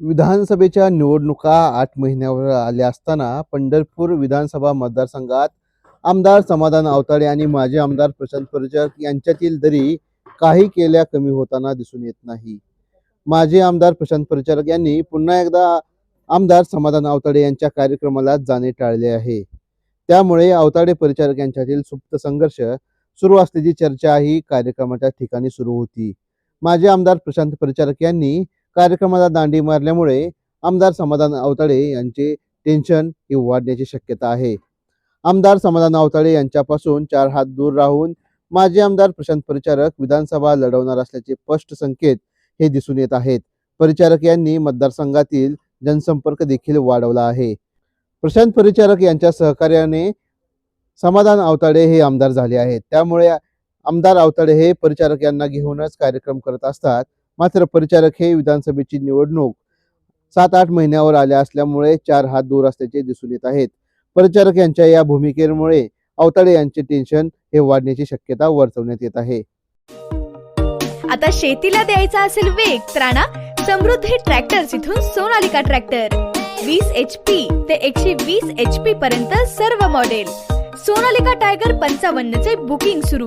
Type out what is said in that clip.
विधानसभेच्या निवडणुका आठ महिन्यावर आल्या असताना पंढरपूर विधानसभा मतदारसंघात आमदार समाधान अवताडे आणि माजी आमदार प्रशांत परिचारक यांच्यातील दरी काही केल्या कमी होताना दिसून येत नाही. माजी आमदार प्रशांत परिचारक यांनी पुन्हा एकदा आमदार समाधान अवताडे यांच्या कार्यक्रमाला जाणे टाळले आहे. त्यामुळे अवताडे परिचारक यांच्यातील सुप्त संघर्ष सुरू असल्याची चर्चा ही कार्यक्रमाच्या ठिकाणी सुरू होती. माजी आमदार प्रशांत परिचारक यांनी कार्यक्रमाला दांडी मारल्यामुळे आमदार समाधान अवताळे यांचे टेन्शन ही वाढण्याची शक्यता आहे. आमदार समाधान अवताळे यांच्यापासून चार हात दूर राहून माजी आमदार प्रशांत परिचारक विधानसभा लढवणार असल्याचे स्पष्ट संकेत हे दिसून येत आहेत. परिचारक यांनी मतदारसंघातील जनसंपर्क देखील वाढवला आहे. प्रशांत परिचारक यांच्या सहकार्याने समाधान आवताडे हे आमदार झाले आहेत. त्यामुळे आमदार आवताडे हे परिचारक यांना घेऊनच कार्यक्रम करत असतात. मात्र परिचारक हे विधानसभेची निवडणूक सात आठ महिन्यावर आल्या असल्यामुळे चार हात दूर असल्याचे दिसून येत आहेत. परिचारक यांच्या या भूमिकेमुळे अवताडे यांचे टेन्शन हे वाढण्याची शक्यता वर्तवण्यात येत आहे. आता शेतीला द्यायचा असेल वेग तर आणा समृद्धी ट्रॅक्टर्स इथून सोनालिका ट्रॅक्टर वीस एच पी ते एकशे वीस एच पी पर्यंत सर्व मॉडेल सोनालिका टायगर पंचावन्न चे बुकिंग सुरू.